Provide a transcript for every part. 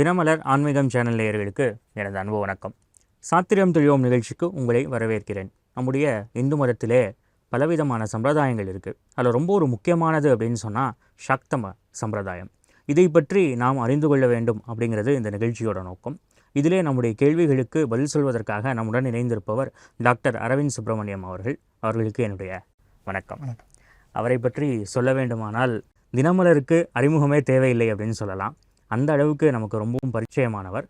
தினமலர் ஆன்மீகம் சேனல் நேயர்களுக்கு எனது அன்பு வணக்கம். சாத்திரம் துழியோம் நிகழ்ச்சிக்கு உங்களை வரவேற்கிறேன். நம்முடைய இந்து மதத்திலே பலவிதமான சம்பிரதாயங்கள் இருக்குது அதில் ரொம்ப ஒரு முக்கியமானது அப்படின்னு சொன்னால் சக்தம சம்பிரதாயம். இதை பற்றி நாம் அறிந்து கொள்ள வேண்டும் அப்படிங்கிறது இந்த நிகழ்ச்சியோட நோக்கம். இதிலே நம்முடைய கேள்விகளுக்கு பதில் சொல்வதற்காக நம்முடன் இணைந்திருப்பவர் டாக்டர் அரவிந்த் சுப்பிரமணியம் அவர்கள். அவர்களுக்கு என்னுடைய வணக்கம். வணக்கம். அவரை பற்றி சொல்ல வேண்டுமானால் தினமலருக்கு அறிமுகமே தேவையில்லை அப்படின்னு சொல்லலாம். அந்த அளவுக்கு நமக்கு ரொம்பவும் பரிச்சயமானவர்.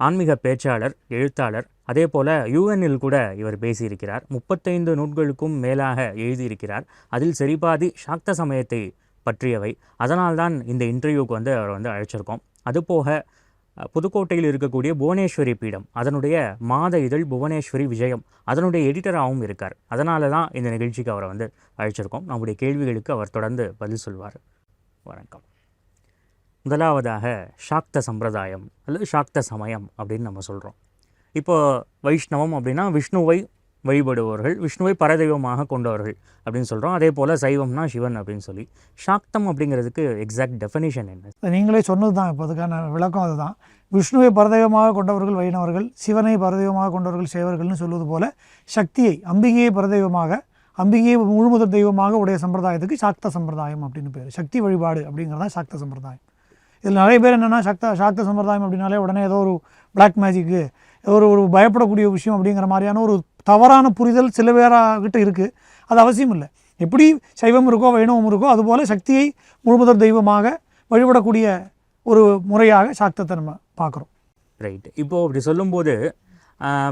ஆன்மீக பேச்சாளர் எழுத்தாளர் அதே போல் யூஎன்னில் கூட இவர் பேசியிருக்கிறார். முப்பத்தைந்து நூல்களுக்கும் மேலாக எழுதியிருக்கிறார். அதில் சரிபாதி சாக்த சமயத்தை பற்றியவை. அதனால்தான் இந்த இன்டர்வியூக்கு வந்து அவர் வந்து அழைச்சிருக்கோம். அதுபோக புதுக்கோட்டையில் இருக்கக்கூடிய புவனேஸ்வரி பீடம் அதனுடைய மாத இதழ் புவனேஸ்வரி விஜயம் அதனுடைய எடிட்டராகவும் இருக்கார். அதனால தான் இந்த நிகழ்ச்சிக்கு அவரை வந்து அழைச்சிருக்கோம். நம்முடைய கேள்விகளுக்கு அவர் தொடர்ந்து பதில் சொல்வார். வணக்கம். முதலாவதாக சாக்த சம்பிரதாயம் அல்லது சாக்த சமயம் அப்படின்னு நம்ம சொல்கிறோம் இப்போ வைஷ்ணவம் அப்படின்னா விஷ்ணுவை வழிபடுபவர்கள் விஷ்ணுவை பரதெய்வமாக கொண்டவர்கள் அப்படின்னு சொல்கிறோம் அதே போல் சைவம்னா சிவன் அப்படின்னு சொல்லி. சாக்தம் அப்படிங்கிறதுக்கு எக்ஸாக்ட் டெஃபினேஷன் என்ன? நீங்களே சொன்னது தான் இப்போ அதுக்கான விளக்கம் அதுதான். விஷ்ணுவை பரதெய்வமாக கொண்டவர்கள் வைணவர்கள் சிவனை பரதெய்வமாக கொண்டவர்கள் சேவர்கள்னு சொல்வது போல சக்தியை அம்பிகையை பரதெய்வமாக அம்பிகையை முழுமுதல் தெய்வமாக உடைய சம்பிரதாயத்துக்கு சாக்த சம்பிரதாயம் அப்படின்னு பேர். சக்தி வழிபாடு அப்படிங்கிறது தான் சாக்த சம்பிரதாயம். இதில் நிறைய பேர் என்னென்னா சக்த சாக்த சம்பிரதாயம் அப்படின்னாலே உடனே ஏதோ ஒரு பிளாக் மேஜிக்கு ஒரு ஒரு பயப்படக்கூடிய விஷயம் அப்படிங்கிற மாதிரியான ஒரு தவறான புரிதல் சில பேராகிட்ட இருக்குது அது அவசியம் இல்லை. எப்படி சைவம் இருக்கோ வைணவம் இருக்கோ அதுபோல் சக்தியை முழுமுதற் தெய்வமாக வழிபடக்கூடிய ஒரு முறையாக சாக்தத்தை நம்ம பார்க்குறோம். ரைட் இப்போது அப்படி சொல்லும்போது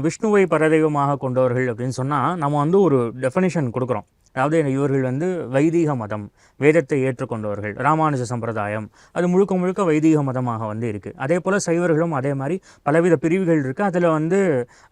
விஷ்ணுவை பரதெய்வமாக கொண்டவர்கள் அப்படின்னு சொன்னால் நம்ம வந்து ஒரு டெஃபனேஷன் கொடுக்குறோம். அதாவது இவர்கள் வந்து வைதீக மதம் வேதத்தை ஏற்றுக்கொண்டவர்கள் ராமானுஜ சம்பிரதாயம். அது முழுக்க முழுக்க வைதீக மதமாக வந்து இருக்குது அதே போல் சைவர்களும் அதே மாதிரி பலவித பிரிவுகள் இருக்குது அதில் வந்து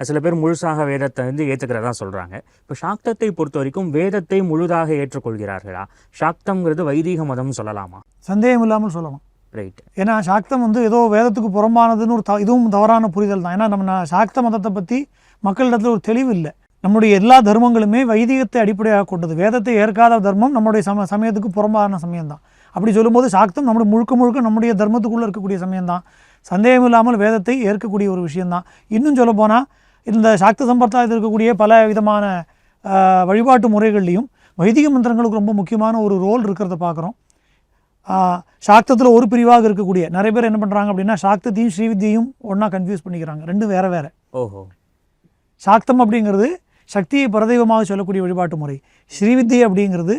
சில பேர் முழுசாக வேதத்தை வந்து ஏற்றுக்கிறதா சொல்கிறாங்க இப்போ சாக்தத்தை பொறுத்த வரைக்கும் வேதத்தை முழுதாக ஏற்றுக்கொள்கிறார்களா? சாக்தம்ங்கிறது வைதீக மதம் சொல்லலாமா? சந்தேகம் இல்லாமல் சொல்லலாம். ரைட் ஏன்னா சாக்தம் வந்து ஏதோ வேதத்துக்கு புறம்பானதுன்னு ஒரு த இதுவும் தவறான புரிதல் தான். ஏன்னா நம்ம சாக்த மதத்தை பற்றி மக்களிடத்தில் ஒரு தெளிவு இல்லை. நம்முடைய எல்லா தர்மங்களுமே வைதிகத்தை அடிப்படையாக கொண்டது. வேதத்தை ஏற்காத தர்மம் நம்முடைய சம சமயத்துக்கு புறம்பான சமயம் தான் அப்படி சொல்லும்போது சாக்தம் நம்முடைய முழுக்க முழுக்க நம்முடைய தர்மத்துக்குள்ளே இருக்கக்கூடிய சமயம் தான் சந்தேகம் இல்லாமல் வேதத்தை ஏற்கக்கூடிய ஒரு விஷயம்தான். இன்னும் சொல்லப்போனால் இந்த சாக்த சம்பிரதாயத்தில் இருக்கக்கூடிய பல விதமான வழிபாட்டு முறைகள்லையும் வைதிக மந்திரங்களுக்கு ரொம்ப முக்கியமான ஒரு ரோல் இருக்கிறத பார்க்குறோம். சாக்தத்தில் ஒரு பிரிவாக இருக்கக்கூடிய நிறைய பேர் என்ன பண்ணுறாங்க அப்படின்னா சாக்தத்தையும் ஸ்ரீவித்தியையும் ஒன்றா கன்ஃபியூஸ் பண்ணிக்கிறாங்க. ரெண்டும் வேற வேற. ஓஹோ. சாக்தம் அப்படிங்கிறது சக்தியை பரதெய்வமாக சொல்லக்கூடிய வழிபாட்டு முறை. ஸ்ரீவித்தியை அப்படிங்கிறது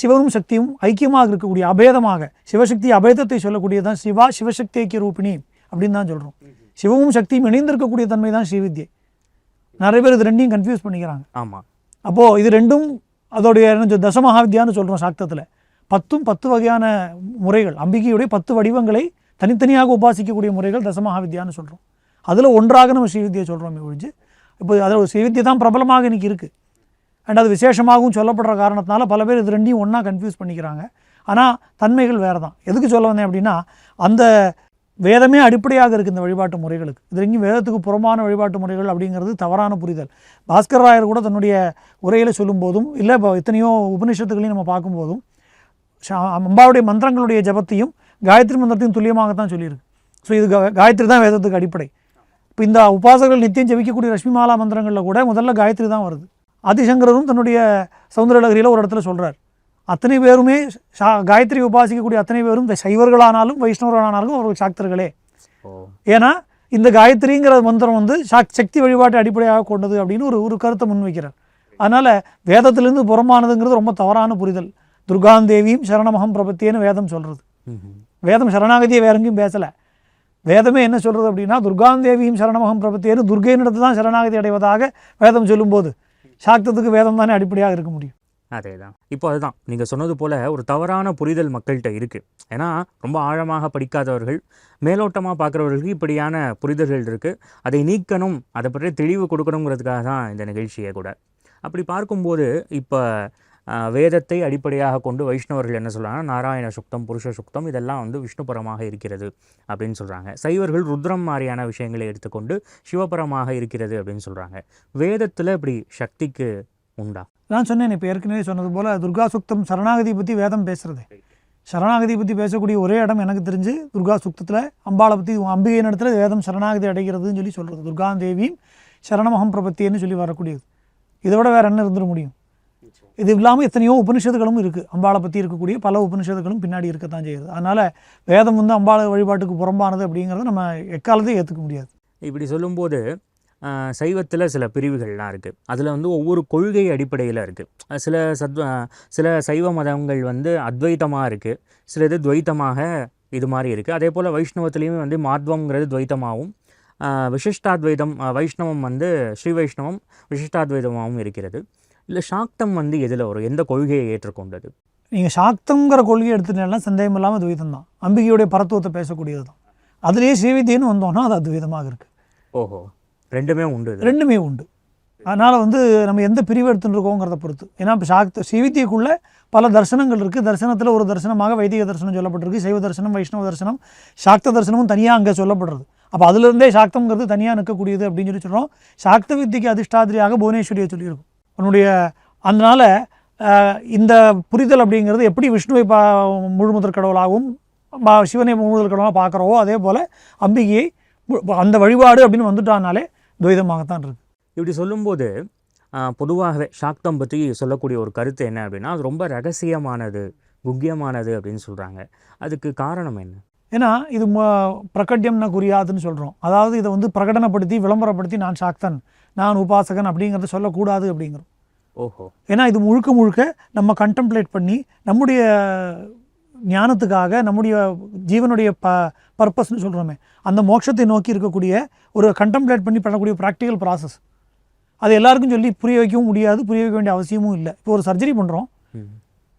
சிவனும் சக்தியும் ஐக்கியமாக இருக்கக்கூடிய அபேதமாக சிவசக்தி அபேதத்தை சொல்லக்கூடியதான் சிவா சிவசக்தி ஐக்கிய ரூபிணி அப்படின்னு தான் சொல்கிறோம் சிவமும் சக்தியும் இணைந்திருக்கக்கூடிய தன்மை தான் ஸ்ரீவித்யை. நிறைய பேர் இது ரெண்டையும் கன்ஃபியூஸ் பண்ணிக்கிறாங்க. ஆமாம் அப்போது இது ரெண்டும் அதோடைய என்ன சொல் தசமகாவித்யான்னு சொல்கிறோம் சாக்தத்தில் பத்தும் பத்து வகையான முறைகள் அம்பிகையுடைய பத்து வடிவங்களை தனித்தனியாக உபாசிக்கக்கூடிய முறைகள் தசமகாவித்யான்னு சொல்கிறோம் அதில் ஒன்றாக நம்ம ஸ்ரீவித்யை சொல்கிறோமே ஒழிஞ்சு இப்போ அதில் ஸ்ரீவித்யை தான் பிரபலமாக இன்றைக்கி இருக்குது அண்ட் அது விசேஷமாகவும் சொல்லப்படுற காரணத்தினால பல பேர் இது ரெண்டையும் ஒன்றா கன்ஃபியூஸ் பண்ணிக்கிறாங்க. ஆனால் தன்மைகள் வேறு தான் எதுக்கு சொல்ல வந்தேன் அப்படின்னா அந்த வேதமே அடிப்படையாக இருக்குது இந்த வழிபாட்டு முறைகளுக்கு. இது எங்கேயும் வேதத்துக்கு புறமான வழிபாட்டு முறைகள் அப்படிங்கிறது தவறான புரிதல். பாஸ்கர் ராயர் கூட தன்னுடைய உரையில் சொல்லும்போதும் இல்லை இப்போ எத்தனையோ உபநிஷத்துக்களையும் நம்ம பார்க்கும்போதும் ஷா- அம்பாவுடைய மந்திரங்களுடைய ஜபத்தையும் காயத்ரி மந்திரத்தையும் துல்லியமாகத்தான் சொல்லியிருக்கு. ஸோ இது காயத்ரி தான் வேதத்துக்கு அடிப்படை. இப்போ இந்த உபாசகர்கள் நித்தியம் ஜபிக்கக்கூடிய ரஷ்மிமாலா மந்திரங்களில் கூட முதல்ல காயத்ரி தான் வருது. ஆதிசங்கரரும் தன்னுடைய சௌந்தரலகரியில் ஒரு இடத்துல சொல்கிறார் அத்தனை பேருமே சா காயத்ரி உபாசிக்கக்கூடிய அத்தனை பேரும் சைவர்களானாலும் வைஷ்ணவர்களானாலும் அவர்கள் சாக்தர்களே. ஏன்னா இந்த காயத்ரிங்கிற மந்திரம் வந்து சாக் சக்தி வழிபாட்டை அடிப்படையாக கொண்டது அப்படின்னு ஒரு ஒரு கருத்தை முன்வைக்கிறார். அதனால் வேதத்திலிருந்து புறமானதுங்கிறது ரொம்ப தவறான புரிதல். துர்காந்தேவியும் சரணமகம் பிரபத்தியன்னு வேதம் சொல்கிறது. வேதம் சரணாகதியை வேற எங்கேயும் பேசலை. வேதமே என்ன சொல்கிறது அப்படின்னா துர்காந்தேவியும் சரணமகம் பிரபத்தியன்னு துர்கையினிடத்து தான் சரணாகதி அடைவதாக வேதம் சொல்லும்போது சாக்தத்துக்கு வேதம் தானே அடிப்படையாக இருக்க முடியும். அதே தான் இப்போ அதுதான். நீங்கள் சொன்னது போல் ஒரு தவறான புரிதல் மக்கள்கிட்ட இருக்குது ஏன்னா ரொம்ப ஆழமாக படிக்காதவர்கள் மேலோட்டமாக பார்க்குறவர்களுக்கு இப்படியான புரிதல்கள் இருக்குது அதை நீக்கணும் அதை பற்றி தெளிவு கொடுக்கணுங்கிறதுக்காக தான் இந்த நிகழ்ச்சியை கூட. அப்படி பார்க்கும்போது இப்போ வேதத்தை அடிப்படையாக கொண்டு வைஷ்ணவர்கள் என்ன சொல்கிறாங்கன்னா நாராயண சுக்தம் புருஷ சுக்தம் இதெல்லாம் வந்து விஷ்ணுபரமாக இருக்கிறது அப்படின்னு சொல்கிறாங்க சைவர்கள் ருத்ரம் மாதிரியான விஷயங்களை எடுத்துக்கொண்டு சிவபரமாக இருக்கிறது அப்படின்னு சொல்கிறாங்க வேதத்தில் இப்படி சக்திக்கு உண்டா? நான் சொன்னேன் இப்போ ஏற்கனவே சொன்னது போல் துர்கா சுக்தம் சரணாகதி பற்றி வேதம் பேசுகிறது சரணாகதி பற்றி பேசக்கூடிய ஒரே இடம் எனக்கு தெரிஞ்சு துர்கா சுக்தத்தில் அம்பாளை பற்றி அம்பிகை இடத்துல வேதம் சரணாகதி அடைகிறதுன்னு சொல்லி சொல்கிறது துர்காந்தேவியும் சரணமகம் பிரபத்தின்னு சொல்லி வரக்கூடியது. இதை விட வேறு என்ன இருந்துட முடியும்? இது இல்லாமல் எத்தனையோ உபனிஷத்துகளும் இருக்குது அம்பாளை பற்றி இருக்கக்கூடிய பல உபனிஷத்துகளும் பின்னாடி இருக்கத்தான் செய்யுது. அதனால் வேதம் வந்து அம்பாளை வழிபாட்டுக்கு புறம்பானது அப்படிங்கிறத நம்ம எக்காலத்தையும் ஏற்றுக்க முடியாது. இப்படி சொல்லும்போது சைவத்தில் சில பிரிவுகள்லாம் இருக்குது அதில் வந்து ஒவ்வொரு கொள்கை அடிப்படையில் இருக்குது சில சத் சில சைவ மதங்கள் வந்து அத்வைத்தமாக இருக்குது சில இது துவைத்தமாக இது மாதிரி இருக்குது அதே போல் வைஷ்ணவத்துலேயுமே வந்து மாத்வம்ங்கிறது துவைத்தமாகவும் விசிஷ்டாத்வைதம் வைஷ்ணவம் வந்து ஸ்ரீ வைஷ்ணவம் விசிஷ்டாத்வைதமாகவும் இருக்கிறது. இல்லை சாக்தம் வந்து எதில் வரும்? எந்த கொள்கையை ஏற்றுக்கொண்டது? நீங்கள் சாக்தங்கிற கொள்கையை எடுத்துட்டீங்கன்னா சந்தேகம் இல்லாமல் துவைதம் தான் அம்பிகையுடைய பரத்துவத்தை பேசக்கூடியது தான் அதுலேயே ஸ்ரீவித்தியன்னு வந்தோம்னா அது அத்வைதமாக இருக்குது ஓஹோ. ரெண்டுமே உண்டு. ரெண்டுமே உண்டு. அதனால் வந்து நம்ம எந்த பிரிவு எடுத்துட்டு இருக்கோங்கிறத பொறுத்து. ஏன்னா இப்போ சாக்த ஸ்ரீவித்தியக்குள்ளே பல தரிசனங்கள் இருக்குது தரிசனத்தில் ஒரு தரிசனமாக வைதிக தரிசனம் சொல்லப்பட்டிருக்கு. சைவ தரிசனம் வைஷ்ணவ தரிசனம் சாக்த தரிசனமும் தனியாக அங்கே சொல்லப்படுறது. அப்போ அதுலேருந்தே சாக்தம்ங்கிறது தனியாக நிற்கக்கூடியது அப்படின்னு சொல்லி சொல்கிறோம் சாக்த வித்திக்கு அதிஷ்டாதிரியாக புவனேஸ்வரியை சொல்லியிருக்கும். அவனுடைய அதனால் இந்த புரிதல் அப்படிங்கிறது எப்படி விஷ்ணுவை பா முழுமுதற் கடவுளாகவும் பா- சிவனை முழுமுதற் கடவுளாக பார்க்குறோவோ அதே போல் அம்பிகையை அந்த வழிபாடு அப்படின்னு வந்துட்டானாலே துவைதமாகத்தான் இருக்குது இப்படி சொல்லும்போது பொதுவாகவே சாக்தம் பற்றி சொல்லக்கூடிய ஒரு கருத்து என்ன அப்படின்னா அது ரொம்ப ரகசியமானது குக்கியமானது அப்படின்னு சொல்கிறாங்க அதுக்கு காரணம் என்ன? ஏன்னா இது ம- பிரகட்யம்னா குறியாதுன்னு சொல்கிறோம் அதாவது இதை வந்து பிரகடனப்படுத்தி விளம்பரப்படுத்தி நான் சாக்தன். நான் உபாசகன் அப்படிங்கிறத சொல்லக்கூடாது அப்படிங்கிறோம். ஓஹோ. ஏன்னா இது முழுக்க முழுக்க நம்ம கண்டெம்ப்ளேட் பண்ணி நம்முடைய ஞானத்துக்காக நம்முடைய ஜீவனுடைய ப பர்பஸ்னு சொல்கிறோமே அந்த மோட்சத்தை நோக்கி இருக்கக்கூடிய ஒரு கண்டெம்ப்ளேட் பண்ணி பண்ணக்கூடிய ப்ராக்டிக்கல் ப்ராசஸ் அது எல்லாருக்கும் சொல்லி புரிய வைக்கவும் முடியாது புரிய வைக்க வேண்டிய அவசியமும் இல்லை. இப்போ ஒரு சர்ஜரி பண்ணுறோம்.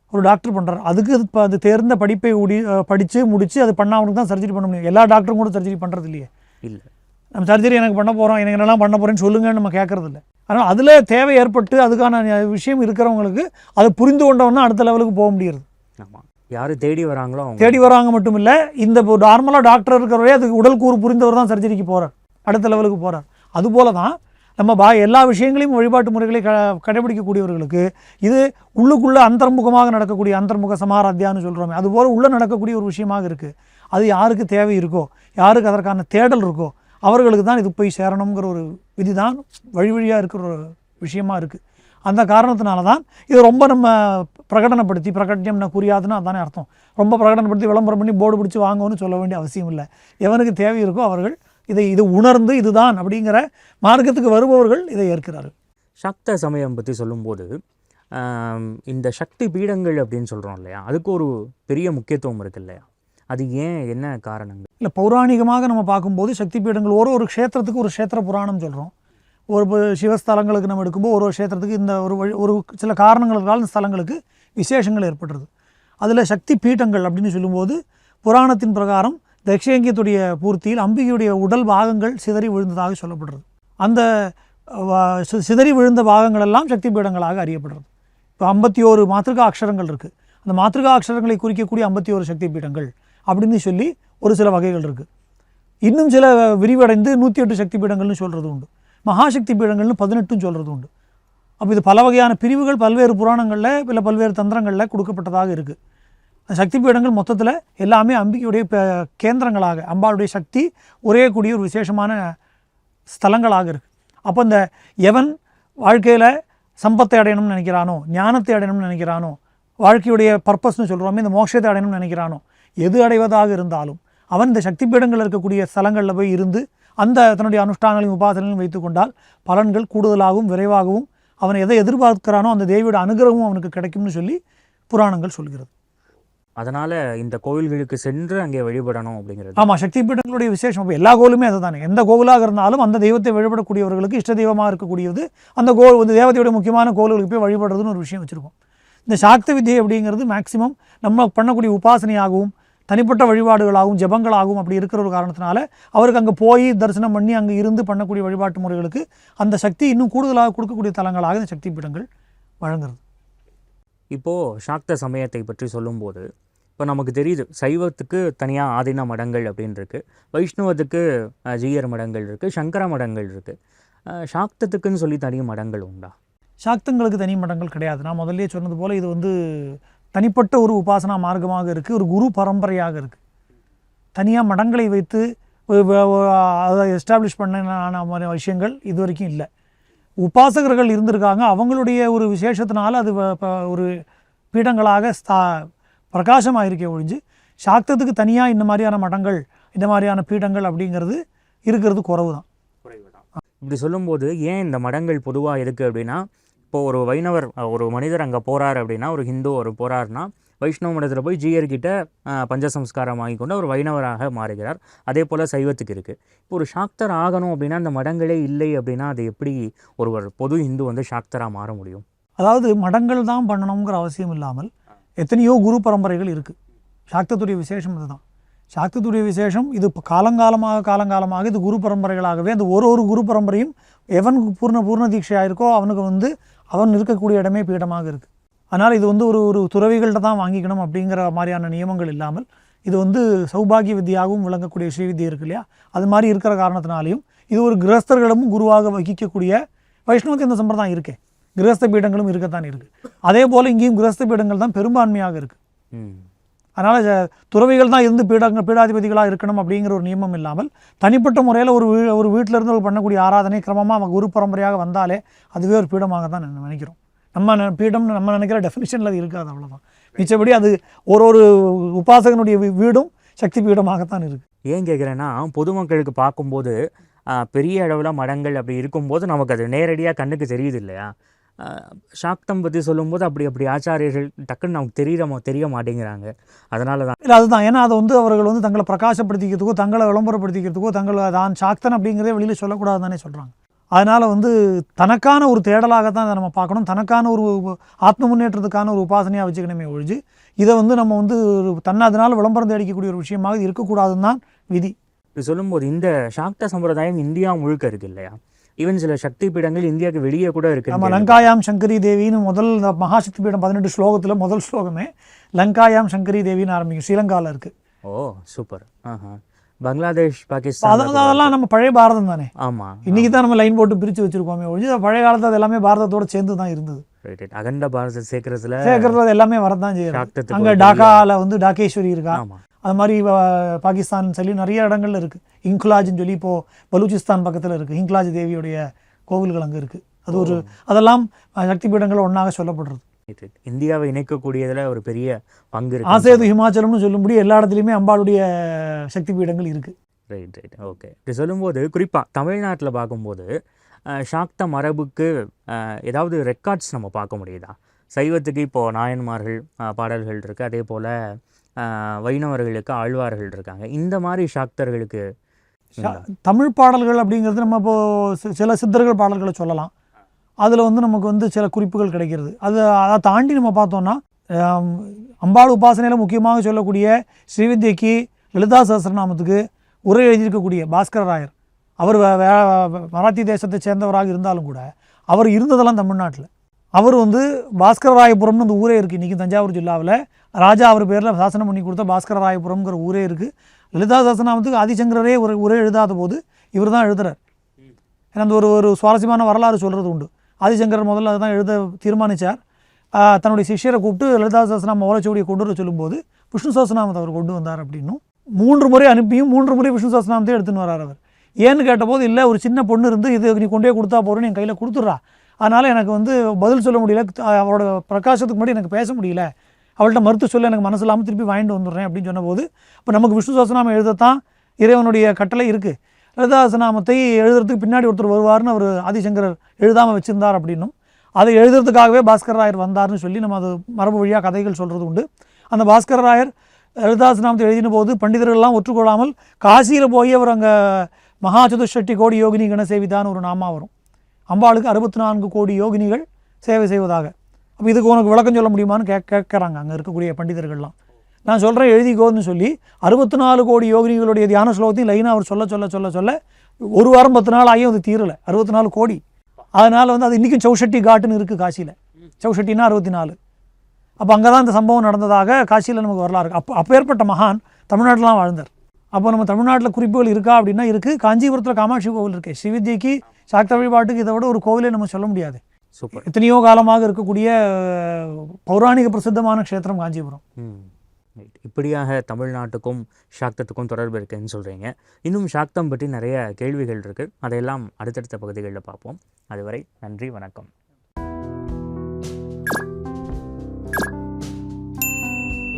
ஒரு டாக்டர் பண்ணுறாரு அதுக்கு அது ப- அது தேர்ந்த படிப்பை உடி படித்து முடித்து அது பண்ணவனுக்கு தான் சர்ஜரி பண்ண முடியும். எல்லா டாக்டரும் கூட சர்ஜரி பண்ணுறது இல்லையே. இல்லை. நம்ம சர்ஜரி எனக்கு பண்ண போகிறோம் எனக்கு என்னெல்லாம் பண்ண போகிறேன்னு சொல்லுங்கன்னு நம்ம கேட்கறது இல்லை ஆனால் அதில் தேவை ஏற்பட்டு அதுக்கான விஷயம் இருக்கிறவங்களுக்கு அதை புரிந்து கொண்டவன் தான் அடுத்த லெவலுக்கு போக முடியுது ஆமாம் யார் தேடி வராங்களோ தேடி வராங்க மட்டும் இல்லை இந்த நார்மலாக டாக்டர் இருக்கிறவரே அதுக்கு உடல் கூறு புரிந்தவர் தான் சர்ஜரிக்கு போகிறார் அடுத்த லெவலுக்கு போகிறார் அதுபோல தான் நம்ம பா எல்லா விஷயங்களையும் வழிபாட்டு முறைகளை க கடைபிடிக்கக்கூடியவர்களுக்கு இது உள்ளுக்குள்ளே அந்தர்முகமாக நடக்கக்கூடிய அந்தர்முக சமாராத்தியான்னு சொல்கிறோமே அதுபோல் உள்ளே நடக்கக்கூடிய ஒரு விஷயமாக இருக்குது அது யாருக்கு தேவை இருக்கோ யாருக்கு அதற்கான தேடல் இருக்கோ அவர்களுக்கு தான் இது போய் சேரணுங்கிற ஒரு விதி தான் வழி வழியாக இருக்கிற ஒரு விஷயமா இருக்குது அந்த காரணத்தினால தான் இது ரொம்ப நம்ம பிரகடனப்படுத்தி பிரகடனம்னா புரியாதுன்னு அதானே அர்த்தம். ரொம்ப பிரகடனப்படுத்தி விளம்பரம் பண்ணி போர்டு பிடிச்சி வாங்கணும்னு சொல்ல வேண்டிய அவசியம் இல்லை. எவனுக்கு தேவை இருக்கோ அவர்கள் இதை இது உணர்ந்து இதுதான் அப்படிங்கிற மார்க்கத்துக்கு வருபவர்கள் இதை ஏற்கிறார்கள். சக்த சமயம் பற்றி சொல்லும்போது இந்த சக்தி பீடங்கள் அப்படின்னு சொல்கிறோம் இல்லையா? அதுக்கு ஒரு பெரிய முக்கியத்துவம் இருக்குது இல்லையா? அது ஏன் என்ன காரணங்கள்? இல்லை பௌராணிகமாக நம்ம பார்க்கும்போது சக்தி பீடங்கள் ஒரு ஒரு க்ஷேத்திரத்துக்கு ஒரு க்ஷேத்திர புராணம் சொல்கிறோம் ஒரு சிவஸ்தலங்களுக்கு நம்ம எடுக்கும்போது ஒரு ஒரு க்ஷேத்திரத்துக்கு இந்த ஒரு வழி ஒரு சில காரணங்களுக்கால் இந்த ஸ்தலங்களுக்கு விசேஷங்கள் ஏற்படுறது அதில் சக்தி பீட்டங்கள் அப்படின்னு சொல்லும்போது புராணத்தின் பிரகாரம் தக்ஷயங்கியத்துடைய பூர்த்தியில் அம்பிகையுடைய உடல் பாகங்கள் சிதறி விழுந்ததாக சொல்லப்படுறது. அந்த சி- சிதறி விழுந்த பாகங்கள் எல்லாம் சக்தி பீடங்களாக அறியப்படுறது. இப்போ ஐம்பத்தி ஓரு மாத்திருக்கா அக்ஷரங்கள் இருக்குது அந்த மாத்திருக்கா அக்ஷரங்களை குறிக்கக்கூடிய ஐம்பத்தி ஓரு சக்தி பீடங்கள் அப்படின்னு சொல்லி ஒரு சில வகைகள் இருக்குது இன்னும் சில விரிவடைந்து நூற்றி எட்டு சக்தி பீடங்கள்னு சொல்கிறது உண்டு. மகாசக்தி பீடங்கள்னு பதினெட்டும் சொல்கிறது உண்டு. அப்போ இது பல வகையான பிரிவுகள் பல்வேறு புராணங்களில் இல்லை பல்வேறு தந்திரங்களில் கொடுக்கப்பட்டதாக இருக்குது அந்த சக்தி பீடங்கள் மொத்தத்தில் எல்லாமே அம்பிகையுடைய கேந்திரங்களாக அம்பாளுடைய சக்தி ஒரே கூடிய ஒரு விசேஷமான ஸ்தலங்களாக இருக்குது அப்போ இந்த எவன் வாழ்க்கையில் சம்பத்தை அடையணும்னு நினைக்கிறானோ ஞானத்தை அடையணும்னு நினைக்கிறானோ வாழ்க்கையுடைய பர்பஸ்னு சொல்கிறோமே இந்த மோட்சத்தை அடையணும்னு நினைக்கிறானோ எது அடைவதாக இருந்தாலும் அவன் இந்த சக்தி பீடங்கள் இருக்கக்கூடிய ஸ்தலங்களில் போய் இருந்து அந்த தன்னுடைய அனுஷ்டானங்களையும் உபாசனைகளையும் வைத்துக் கொண்டால் பலன்கள் கூடுதலாகவும் விரைவாகவும் அவன் எதை எதிர்பார்க்கிறானோ அந்த தேவியோட அனுகிரகமும் அவனுக்கு கிடைக்கும்னு சொல்லி புராணங்கள் சொல்கிறது. அதனால் இந்த கோவில்களுக்கு சென்று அங்கே வழிபடணும் அப்படிங்கிறது. ஆமாம் சக்தி பீடங்களுடைய விசேஷம். அப்போ எல்லா கோவிலுமே அதுதானே. எந்த கோவிலாக இருந்தாலும் அந்த தெய்வத்தை வழிபடக்கூடியவர்களுக்கு இஷ்ட தெய்வமாக இருக்கக்கூடியது. அந்த கோ இந்த தேவதையோட முக்கியமான கோவில்களுக்கு போய் வழிபடுறதுன்னு ஒரு விஷயம் வச்சுருக்கோம். இந்த சாக்த வித்யை அப்படிங்கிறது மேக்சிமம் நம்ம பண்ணக்கூடிய உபாசனையாகவும் தனிப்பட்ட வழிபாடுகளாகவும் ஜெபங்களாகவும் அப்படி இருக்கிற ஒரு காரணத்தினால அவருக்கு அங்கே போய் தரிசனம் பண்ணி அங்கே இருந்து பண்ணக்கூடிய வழிபாட்டு முறைகளுக்கு அந்த சக்தி இன்னும் கூடுதலாக கொடுக்கக்கூடிய தலங்களாக இந்த சக்தி பீடங்கள் வழங்குறது. இப்போது சாக்த சமயத்தை பற்றி சொல்லும்போது இப்போ நமக்கு தெரியுது சைவத்துக்கு தனியாக ஆதீன மடங்கள் அப்படின்னு இருக்கு வைஷ்ணவத்துக்கு ஜீயர் மடங்கள் இருக்குது சங்கர மடங்கள் இருக்குது சாக்தத்துக்குன்னு சொல்லி தனி மடங்கள் உண்டா? சாக்தங்களுக்கு தனி மடங்கள் கிடையாது. நான் முதல்லயே சொன்னது போல் இது வந்து தனிப்பட்ட ஒரு உபாசனா மார்க்கமாக இருக்குது ஒரு குரு பரம்பரையாக இருக்குது தனியாக மடங்களை வைத்து அதை எஸ்டாப்ளிஷ் பண்ண விஷயங்கள் இது வரைக்கும் இல்லை. உபாசகர்கள் இருந்திருக்காங்க. அவங்களுடைய ஒரு விசேஷத்தினால அது வ- ப- ஒரு பீடங்களாக ஸ்தா பிரகாசமாயிருக்கே ஒழிஞ்சு சாக்தத்துக்கு தனியாக இந்த மாதிரியான மடங்கள் இந்த மாதிரியான பீடங்கள் அப்படிங்கிறது இருக்கிறது குறவு தான் இப்படி சொல்லும்போது ஏன் இந்த மடங்கள் பொதுவாக இருக்குது அப்படின்னா இப்போ ஒரு வைணவர் ஒரு மனிதர் அங்கே போகிறார் அப்படின்னா ஒரு ஹிந்து ஒரு போகிறாருன்னா வைஷ்ணவ மடத்தில் போய் ஜீயர்கிட்ட பஞ்சசம்ஸ்காரம் வாங்கி கொண்டு ஒரு வைணவராக மாறுகிறார். அதே போல் சைவத்துக்கு இருக்குது இப்போ ஒரு சாக்தர் ஆகணும் அப்படின்னா அந்த மடங்களே இல்லை அப்படின்னா அது எப்படி ஒருவர் பொது ஹிந்து வந்து சாக்தராக மாற முடியும்? அதாவது மடங்கள் தான் பண்ணணுங்கிற அவசியம் இல்லாமல் எத்தனையோ குரு பரம்பரைகள் இருக்குது சாக்தத்துடைய விசேஷம் இதுதான். சாக்தத்துடைய விசேஷம் இது இப்போ காலங்காலமாக காலங்காலமாக இது குரு பரம்பரைகளாகவே அந்த ஒரு ஒரு குரு பரம்பரையும் எவன் பூர்ண பூர்ண தீட்சையாக இருக்கோ அவனுக்கு வந்து அவன் இருக்கக்கூடிய இடமே பீடமாக இருக்குது அதனால் இது வந்து ஒரு ஒரு துறவிகள்கிட்ட தான் வாங்கிக்கணும் அப்படிங்கிற மாதிரியான நியமங்கள் இல்லாமல் இது வந்து சௌபாகிய வித்தியாகவும் விளங்கக்கூடிய ஸ்ரீவித்யை இருக்கு இல்லையா? அது மாதிரி இருக்கிற காரணத்தினாலையும் இது ஒரு கிரகஸ்தர்களும் குருவாக வகிக்கக்கூடிய வைஷ்ணவத்து இந்த சம்பிரதாயம் இருக்கே. கிரகஸ்த பீடங்களும் இருக்கத்தான் இருக்குது அதே போல் இங்கேயும் கிரகஸ்த பீடங்கள் தான் பெரும்பான்மையாக இருக்குது அதனால் துறவிகள் தான் இருந்து பீடங்கள் பீடாதிபதிகளாக இருக்கணும் அப்படிங்கிற ஒரு நியமம் இல்லாமல் தனிப்பட்ட முறையில் ஒரு வீ ஒரு வீட்டில் இருந்து பண்ணக்கூடிய ஆராதனை கிரமமாக அவங்க குரு பரம்பரையாக வந்தாலே அதுவே ஒரு பீடமாக தான் நினைக்கிறோம். நம்ம பீடம்னு நம்ம நினைக்கிற டெஃபினிஷனில் அது இருக்காது அவ்வளோதான் மிச்சபடி அது ஒரு ஒரு உபாசகனுடைய வீ- வீடும் சக்தி பீடமாகத்தான் இருக்குது ஏன் கேட்குறேன்னா பொதுமக்களுக்கு பார்க்கும்போது பெரிய அளவில் மடங்கள் அப்படி இருக்கும்போது நமக்கு அது நேரடியாக கண்ணுக்கு தெரியுது இல்லையா? சாக்தம் பற்றி சொல்லும்போது அப்படி அப்படி ஆச்சாரியர்கள் டக்குன்னு நமக்கு தெரிய மா- தெரிய மாட்டேங்கிறாங்க அதனால தான் இல்லை அதுதான். ஏன்னா அதை வந்து அவர்கள் வந்து தங்களை பிரகாசப்படுத்திக்கிறதுக்கோ தங்களை விளம்பரப்படுத்திக்கிறதுக்கோ தங்களை தான் சாக்தன் அப்படிங்கிறதே வெளியில் சொல்லக்கூடாது தானே சொல்கிறாங்க அதனால் வந்து தனக்கான ஒரு தேடலாக தான் அதை நம்ம பார்க்கணும். தனக்கான ஒரு ஆத்ம முன்னேற்றத்துக்கான ஒரு உபாசனையாக வச்சுக்கணுமே ஒழிஞ்சு இதை வந்து நம்ம வந்து ஒரு தன்னை அதனால் விளம்பரம் தேடிக்கக்கூடிய ஒரு விஷயமாக இருக்கக்கூடாதுன்னு தான் விதி. இப்படி சொல்லும்போது இந்த சாக்த சம்பிரதாயம் இந்தியா முழுக்க இருக்கு இல்லையா? ஈவன் சில சக்தி பீடங்கள் இந்தியாவுக்கு வெளியே கூட இருக்கு. நம்ம லங்காயாம் சங்கரி தேவின்னு முதல் மகாசக்தி பீடம் பதினெட்டு ஸ்லோகத்தில் முதல் ஸ்லோகமே லங்காயாம் சங்கரி தேவின்னு ஆரம்பிக்கும் ஸ்ரீலங்காவில் இருக்குது ஓ சூப்பர் ஆஹா. பங்களாதேஷ் பாகிஸ்தான். அதெல்லாம் நம்ம பழைய பாரதம் தானே? ஆமா இன்றைக்கி தான் நம்ம லைன் போட்டு பிரித்து வச்சுருக்கோமே ஒழிஞ்சு பழைய காலத்தில் அது எல்லாமே பாரதத்தோட சேர்ந்து தான் இருந்தது அகண்ட பாரத சேர்க்கறதுல சேர்க்கறது எல்லாமே வரதான் சாக்தத்துக்கு அங்கே டாக்காவில் வந்து டாக்கேஸ்வரி இருக்கா? ஆமா. அது மாதிரி பாகிஸ்தான் சொல்லி நிறைய இடங்கள்ல இருக்குது இங்க்லாஜ்னு சொல்லி இப்போது பலூச்சிஸ்தான் பக்கத்தில் இருக்குது இங்க்லாஜ் தேவியுடைய கோவில்கள் அங்கே இருக்குது அது ஒரு அதெல்லாம் சக்தி பீடங்கள் ஒன்றாக சொல்லப்படுறது. இந்தியாவை இணைக்கக்கூடியதுல ஒரு பெரிய பங்கு இருக்கு. ஆசேது ஹிமாச்சலம்னு சொல்லும்படி எல்லா இடத்துலையுமே அம்பாளுடைய சக்தி பீடங்கள் இருக்குது ரைட் ரைட் ஓகே இப்படி சொல்லும்போது குறிப்பாக தமிழ்நாட்டில் பார்க்கும்போது சாக்த மரபுக்கு ஏதாவது ரெக்கார்ட்ஸ் நம்ம பார்க்க முடியுதா? சைவத்துக்கு இப்போது நாயன்மார்கள் பாடல்கள் இருக்குது அதே போல் வைணவர்களுக்கு ஆழ்வார்கள் இருக்காங்க. இந்த மாதிரி சாக்தர்களுக்கு தமிழ் பாடல்கள் அப்படிங்கிறது நம்ம இப்போ சி- சில சித்தர்கள் பாடல்களை சொல்லலாம். அதில் வந்து நமக்கு வந்து சில குறிப்புகள் கிடைக்கிறது. அது அதை தாண்டி நம்ம பார்த்தோம்னா அம்பாள் உபாசனையில் முக்கியமாக சொல்லக்கூடிய ஸ்ரீவித்யக்கு லலிதா சஹஸ்ரநாமத்துக்கு உரை எழுதியிருக்கக்கூடிய பாஸ்கர ராயர். அவர் மராத்தி தேசத்தை சேர்ந்தவராக இருந்தாலும் கூட அவர் இருந்ததெல்லாம் தமிழ்நாட்டில். அவர் வந்து பாஸ்கரராயபுரம்னு அந்த ஊரே இருக்குது இன்றைக்கி தஞ்சாவூர் ஜில்லாவில் ராஜா அவர் பேரில் சாசனம் பண்ணி கொடுத்த பாஸ்கர ராயபுரம்ங்கிற ஊரே இருக்குது லலிதா சாசனாமத்துக்கு ஆதிசங்கரரே ஒரு உரை எழுதாத போது இவர் தான் எழுதுறார். ஏன்னா அந்த ஒரு ஒரு சுவாரஸ்யமான வரலாறு சொல்கிறது உண்டு. ஆதிசங்கரர் முதல்ல தான் எழுத தீர்மானித்தார் தன்னுடைய சிஷ்யரை கூப்பிட்டு லலிதா சாஸ்திரநாம ஓலைச்சுவடியை கொண்டு வர சொல்லும்போது விஷ்ணு சாஸ்திரநாமத்தை அவர் கொண்டு வந்தார் அப்படின்னும். மூன்று முறை அனுப்பியும் மூன்று முறை விஷ்ணு சாஸ்திரநாமத்தை எடுத்துன்னு வரார் அவர். ஏன்னு கேட்டபோது இல்லை ஒரு சின்ன பொண்ணு இருந்து இது நீ கொண்டே கொடுத்தா போகிறேன்னு என் கையில் கொடுத்துட்றா. அதனால் எனக்கு வந்து பதில் சொல்ல முடியல. அவரோட பிரகாசத்துக்கு முன்னாடி எனக்கு பேச முடியல. அவள்கிட்ட மறுத்து சொல்ல எனக்கு மனசு இல்லாமல் திருப்பி வாங்கிட்டு வந்துடுறேன் அப்படின்னு சொன்னபோது இப்போ நமக்கு விஷ்ணு சாஸ்திரநாமம் எழுதத்தான் இறைவனுடைய கட்டளை இருக்குது லலிதாசநாமத்தை எழுதுறதுக்கு பின்னாடி ஒருத்தர் வருவார்னு அவர் ஆதிசங்கரர் எழுதாமல் வச்சுருந்தார் அப்படின்னும். அதை எழுதுறதுக்காகவே பாஸ்கர ராயர் வந்தார்னு சொல்லி நம்ம அது மரபு வழியாக கதைகள் சொல்கிறது உண்டு. அந்த பாஸ்கர ராயர் லலிதாசனாமத்தை எழுதின போது பண்டிதர்கள்லாம் ஒற்றுக்கொள்ளாமல் காசியில் போய் அவர் அங்கே மகா சதுஷ்டி கோடி யோகினி கணசேவிதான்னு ஒரு நாமா வரும். அம்பாளுக்கு அறுபத்தி நான்கு கோடி யோகினிகள் சேவை செய்வதாக. இதுக்கு உனக்கு விளக்கம் சொல்ல முடியுமான்னு கே கேட்குறாங்க. அங்கே இருக்கக்கூடிய பண்டிதர்கள்லாம். நான் சொல்கிறேன் எழுதிக்கோன்னு சொல்லி அறுபத்தி நாலு கோடி யோகினிகளுடைய தியான ஸ்லோகத்தையும் லைனாக அவர் சொல்ல சொல்ல சொல்ல சொல்ல ஒரு வாரம் பத்து நாள் ஆகியும் அது தீரலை. அறுபத்தி நாலு கோடி. அதனால் வந்து அது இன்றைக்கும் சௌஷட்டி காட்டுன்னு இருக்குது காசியில். சௌஷட்டினா அறுபத்தி நாலு அப்போ அங்கே தான் இந்த சம்பவம் நடந்ததாக காசியில் நமக்கு வரலாறு அப்போ அப்போ அப்பேற்பட்ட மகான் தமிழ்நாட்டிலாம் வாழ்ந்தார். அப்போ நம்ம தமிழ்நாட்டில் குறிப்புகள் இருக்கா அப்படின்னா இருக்குது காஞ்சிபுரத்தில் காமாட்சி கோவில் இருக்குது ஸ்ரீவித்யக்கு சாக்த வழிபாட்டுக்கு இதை விட ஒரு கோவிலே நம்ம சொல்ல முடியாது. சூப்பர். எத்தனையோ காலமாக இருக்கக்கூடிய பௌராணிக பிரசித்தமான க்ஷேத்திரம் காஞ்சிபுரம். இப்படியாக தமிழ்நாட்டுக்கும் சாக்தத்துக்கும் தொடர்பு இருக்குன்னு சொல்கிறீங்க இன்னும் சாக்தம் பற்றி நிறைய கேள்விகள் இருக்குது அதையெல்லாம் அடுத்தடுத்த பகுதிகளில் பார்ப்போம். அதுவரை நன்றி வணக்கம்.